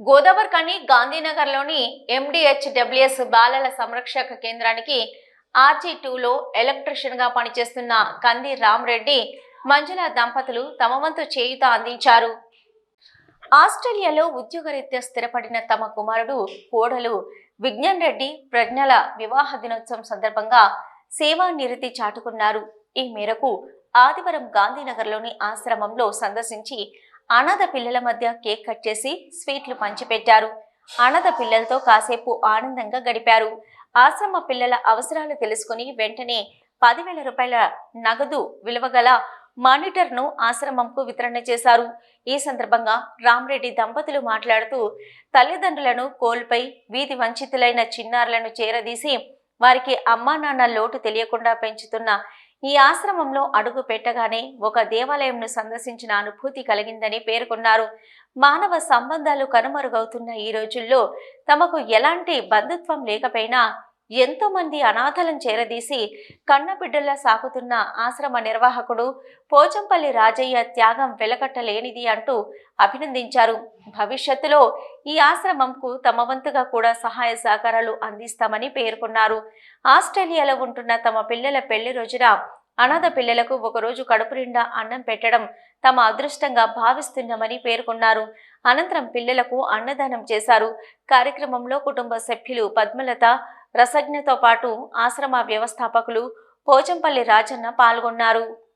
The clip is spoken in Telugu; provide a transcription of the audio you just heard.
గోదావరికని గాంధీనగర్లోని ఎండిహెచ్డబ్ల్యూఎస్ బాలల సంరక్షక కేంద్రానికి ఆర్జీ టూలో ఎలక్ట్రిషియన్గా పనిచేస్తున్న కంది రామరెడ్డి మంజుల దంపతులు తమ వంతు చేయుత అందించారు. ఆస్ట్రేలియాలో ఉద్యోగరీత్యా స్థిరపడిన తమ కుమారుడు కోడలు విజ్ఞాన్ రెడ్డి ప్రజ్ఞల వివాహ దినోత్సవం సందర్భంగా సేవా నిరతి చాటుకున్నారు. ఈ మేరకు ఆదివారం గాంధీనగర్లోని ఆశ్రమంలో సందర్శించి అనాథ పిల్లల మధ్య కేక్ కట్ చేసి స్వీట్లు పంచిపెట్టారు. అనాథ పిల్లలతో కాసేపు ఆనందంగా గడిపారు. ఆశ్రమ పిల్లల అవసరాలు తెలుసుకుని వెంటనే పదివేల రూపాయల నగదు విలువగల మానిటర్ను ఆశ్రమంకు వితరణ చేశారు. ఈ సందర్భంగా రామ్రెడ్డి దంపతులు మాట్లాడుతూ తల్లిదండ్రులను కోల్పై వీధి వంచితులైన చిన్నారులను చేరదీసి వారికి అమ్మా నాన్న లోటు తెలియకుండా పెంచుతున్న ఈ ఆశ్రమంలో అడుగు పెట్టగానే ఒక దేవాలయంను సందర్శించిన అనుభూతి కలిగిందని పేర్కొన్నారు. మానవ సంబంధాలు కనుమరుగవుతున్న ఈ రోజుల్లో తమకు ఎలాంటి బంధుత్వం లేకపోయినా ఎంతోమంది అనాథలను చేరదీసి కన్నబిడ్డల్లా సాగుతున్న ఆశ్రమ నిర్వాహకుడు పోచంపల్లి రాజయ్య త్యాగం వెలకట్టలేనిది అంటూ అభినందించారు. భవిష్యత్తులో ఈ ఆశ్రమంకు తమ వంతుగా కూడా సహాయ సహకారాలు అందిస్తామని పేర్కొన్నారు. ఆస్ట్రేలియాలో ఉంటున్న తమ పిల్లల పెళ్ళి రోజున అనాథ పిల్లలకు ఒకరోజు కడుపు నిండా అన్నం పెట్టడం తమ అదృష్టంగా భావిస్తున్నామని పేర్కొన్నారు. అనంతరం పిల్లలకు అన్నదానం చేశారు. కార్యక్రమంలో కుటుంబ సభ్యులు పద్మలత రసజ్ఞతో పాటు ఆశ్రమ వ్యవస్థాపకులు పోచంపల్లి రాజన్న పాల్గొన్నారు.